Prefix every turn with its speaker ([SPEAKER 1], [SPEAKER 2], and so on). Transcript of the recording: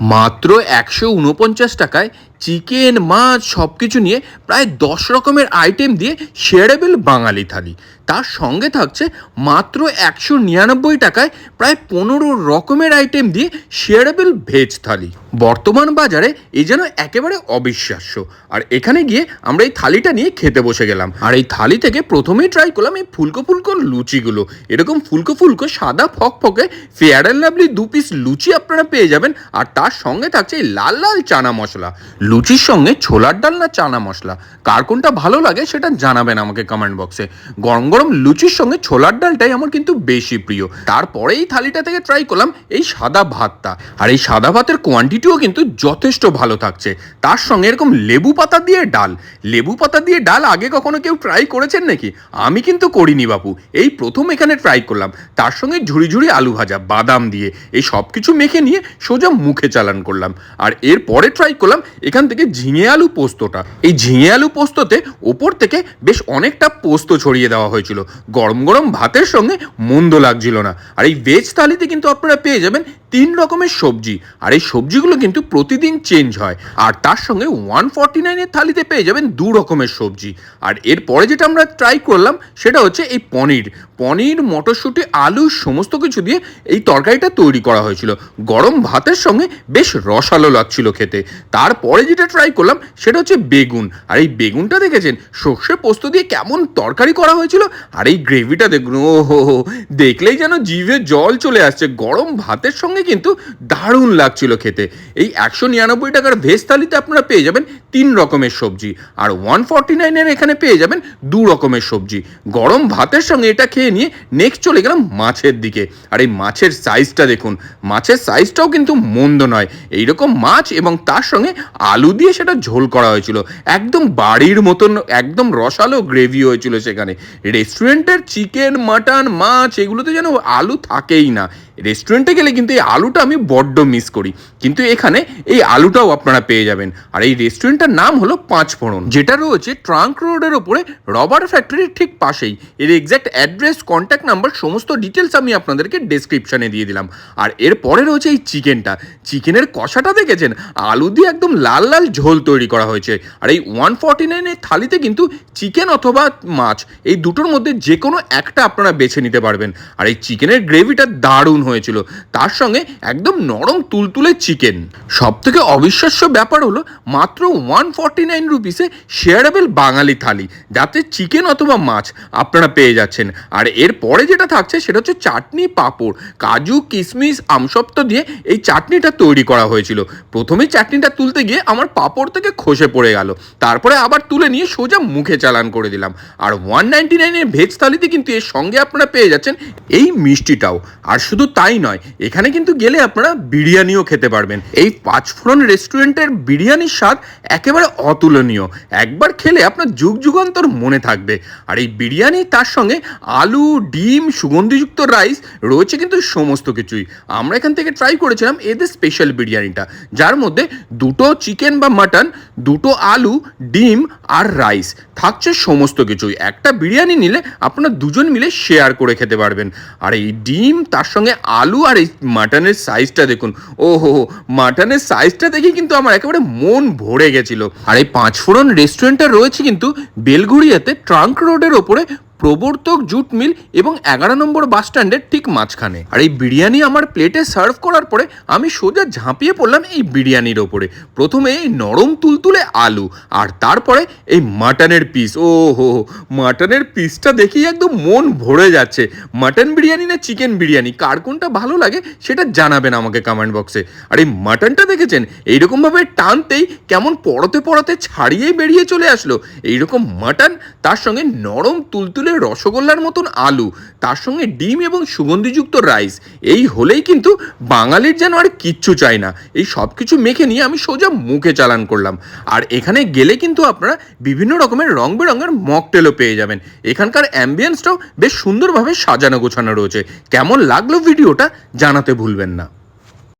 [SPEAKER 1] মাত্র একশো উনপঞ্চাশ টাকায় চিকেন, মাছ সব কিছু নিয়ে প্রায় দশ রকমের আইটেম দিয়ে শেয়ারেবল বাঙালি থালি। তার সঙ্গে থাকছে মাত্র একশো নিরানব্বই টাকায় প্রায় পনেরো রকমের আইটেম দিয়ে শেয়ারেবল ভেজ থালি। বর্তমান বাজারে এই যেন একেবারে অবিশ্বাস্য। আর এখানে গিয়ে আমরা এই থালিটা নিয়ে খেতে বসে গেলাম। আর এই থালি থেকে প্রথমেই ট্রাই করলাম এই ফুলকো ফুলকো লুচিগুলো। এরকম ফুলকো ফুলকো সাদা ফক ফকে ফেয়ার অ্যান্ড লাভলি দু পিস লুচি আপনারা পেয়ে যাবেন। আর তার সঙ্গে থাকছে লাল লাল চানা মশলা। লুচির সঙ্গে ছোলার ডাল না চানা মশলা? কার কোনটা ভালো লাগে সেটা জানাবেন আমাকে কমেন্ট বক্সে গরম গরম লুচির সঙ্গে ছোলার ডালটাই আমার কিন্তু বেশি প্রিয়। তারপরে এই থালিটা থেকে ট্রাই করলাম এই সাদা ভাতটা। আর এই সাদা ভাতের কোয়ান্টিটিও কিন্তু যথেষ্ট ভালো থাকছে। তার সঙ্গে এরকম লেবু পাতা দিয়ে ডাল। লেবু পাতা দিয়ে ডাল আগে কখনো কেউ ট্রাই করেছেন নাকি? আমি কিন্তু করিনি বাপু। এই প্রথম এখানে ট্রাই করলাম। তার সঙ্গে ঝুড়ি ঝুড়ি আলু ভাজা, বাদাম দিয়ে। এই সব কিছু মেখে নিয়ে সোজা মুখে চালান করলাম। আর এর পরে ট্রাই করলাম এখান থেকে ঝিঙে আলু পোস্তটা। এই ঝিঙে আলু পোস্ততে ওপর থেকে বেশ অনেকটা পোস্ত ছড়িয়ে দেওয়া হয়েছিল। গরম গরম ভাতের সঙ্গে মন্দ লাগছিল না। আর এই ভেজ থালিতে কিন্তু আপনারা পেয়ে যাবেন তিন রকমের সবজি, আর এই সবজিগুলো কিন্তু প্রতিদিন চেঞ্জ হয়। আর তার সঙ্গে ওয়ান ফর্টি নাইনের থালিতে পেয়ে যাবেন দু রকমের সবজি। আর এরপরে যেটা আমরা ট্রাই করলাম, সেটা হচ্ছে এই পনির। পনির, মটরশুঁটি, আলু, সমস্ত কিছু দিয়ে এই তরকারিটা তৈরি করা হয়েছিল। গরম ভাতের সঙ্গে বেশ রসালো লাগছিল খেতে। তারপরে যেটা ট্রাই করলাম, সেটা হচ্ছে বেগুন। আর এই বেগুনটা দেখেছেন? সর্ষে পোস্ত দিয়ে কেমন তরকারি করা হয়েছিল। আর এই গ্রেভিটা দেখুন ও হো হো দেখলেই যেন জিভে জল চলে আসছে। গরম ভাতের সঙ্গে কিন্তু দারুণ লাগছিল খেতে। এই একশো নিরানব্বই টাকার ভেজ থালিতে আপনারা পেয়ে যাবেন তিন রকমের সবজি আর ওয়ান ফর্টি নাইনের এখানে পেয়ে যাবেন দু রকমের সবজি। গরম ভাতের সঙ্গে এটা খেয়ে নিয়ে নেক্সট চলে গেলাম মাছের দিকে। আর এই মাছের সাইজটা দেখুন, মাছের সাইজটাও কিন্তু মন্দ নয়। এইরকম মাছ এবং তার সঙ্গে আলু দিয়ে সেটা ঝোল করা হয়েছিল। একদম বাড়ির মতন, একদম রসালো গ্রেভি হয়েছিল সেখানে। রেস্টুরেন্টের চিকেন মাটন মাছ, এগুলোতে যেন আলু থাকেই না। রেস্টুরেন্টে গেলে কিন্তু এই আলুটা আমি বড্ড মিস করি। কিন্তু এখানে এই আলুটাও আপনারা পেয়ে যাবেন। আর এই রেস্টুরেন্টটার নাম হলো পাঁচ ফোড়ন, যেটা রয়েছে ট্রাঙ্ক রোডের ওপরে রবার ফ্যাক্টরির ঠিক পাশেই। এর এক্স্যাক্ট অ্যাড্রেস কন্ট্যাক্ট নাম্বার সমস্ত ডিটেলস আমি আপনাদেরকে ডেসক্রিপশনে দিয়ে দিলাম। আর এরপরে রয়েছে এই চিকেনটা চিকেনের কষাটা দেখেছেন? আলু দিয়ে একদম লাল লাল ঝোল তৈরি করা হয়েছে। আর এই ওয়ান ফর্টি নাইনের থালিতে কিন্তু চিকেন অথবা মাছ, এই দুটোর মধ্যে যে কোনো একটা আপনারা বেছে নিতে পারবেন। আর এই চিকেনের গ্রেভিটা দারুণ হয়েছিল। তার সঙ্গে একদম নরম তুলতুলে চিকেন সব থেকে অবিশ্বাস্য ব্যাপার হলো মাত্র ওয়ান ফর্টি নাইন রুপিসে শেয়ারেবল বাঙালি থালি, যাতে চিকেন অথবা মাছ আপনারা পেয়ে যাচ্ছেন। আর এরপরে যেটা থাকছে সেটা হচ্ছে চাটনি পাঁপড়। কাজু কিশমিশ আমসত্ব দিয়ে এই চাটনিটা তৈরি করা হয়েছিল। প্রথমে চাটনিটা তুলতে গিয়ে আমার পাঁপড় থেকে খসে পড়ে গেল। তারপরে আবার তুলে নিয়ে সোজা মুখে চালান করে দিলাম। আর ওয়ান নাইনটি নাইনের ভেজ থালিতে কিন্তু এর সঙ্গে আপনারা পেয়ে যাচ্ছেন এই মিষ্টিটাও। আর শুধু তাই নয়। এখানে কিন্তু গেলে আপনারা বিরিয়ানিও খেতে পারবেন। এই পাঁচফোড়ন রেস্টুরেন্টের বিরিয়ানির স্বাদ একেবারে অতুলনীয়। একবার খেলে আপনার যুগ যুগান্তর মনে থাকবে। আর এই বিরিয়ানি তার সঙ্গে আলু, ডিম, সুগন্ধিযুক্ত রাইস রয়েছে কিন্তু সমস্ত কিছুই। আমরা এখান থেকে ট্রাই করেছিলাম এদের স্পেশাল বিরিয়ানিটা। যার মধ্যে দুটো চিকেন বা মাটন দুটো আলু, ডিম আর রাইস। থাকছে সমস্ত কিছুই। একটা বিরিয়ানি নিলে আপনারা দুজন মিলে শেয়ার করে খেতে পারবেন। আর এই ডিম, তার সঙ্গে আলু আর এই মাটনের সাইজটা দেখুন। ও হো মাটনের সাইজটা দেখে কিন্তু আমার একেবারে মন ভরে গেছিল। আর এই পাঁচফোড়ন রেস্টুরেন্টটা রয়েছে কিন্তু বেলঘুরিয়াতে ট্রাঙ্ক রোডের ওপরে প্রবর্তক জুট মিল এবং এগারো নম্বর বাস স্ট্যান্ডের ঠিক মাঝখানে। আর এই বিরিয়ানি আমার প্লেটে সার্ভ করার পরে আমি সোজা ঝাঁপিয়ে পড়লাম এই বিরিয়ানির ওপরে। প্রথমে এই নরম তুলতুলে আলু আর তারপরে এই মাটনের পিস ও হো মাটনের পিসটা দেখেই একদম মন ভরে যাচ্ছে। মাটন বিরিয়ানি না চিকেন বিরিয়ানি? কার কোনটা ভালো লাগে সেটা জানাবেন আমাকে কমেন্ট বক্সে আর এই মাটনটা দেখেছেন? এইরকমভাবে টানতেই কেমন পড়তে পড়তে ছাড়িয়েই বেরিয়ে চলে আসলো। এইরকম মাটন তার সঙ্গে নরম তুলতুলে রসগোল্লার মতন আলু, তার সঙ্গে ডিম এবং সুগন্ধিযুক্ত রাইস এই হলেই কিন্তু বাঙালির যেন আর কিচ্ছু চাই না। এই সব কিছু মেখে নিয়ে আমি সোজা মুখে চালান করলাম। আর এখানে গেলে কিন্তু আপনারা বিভিন্ন রকমের রং বেরঙের মকটেলও পেয়ে যাবেন। এখানকার অ্যাম্বিয়েন্সটাও বেশ সুন্দরভাবে সাজানো গোছানো রয়েছে। কেমন লাগল ভিডিওটা জানাতে ভুলবেন না।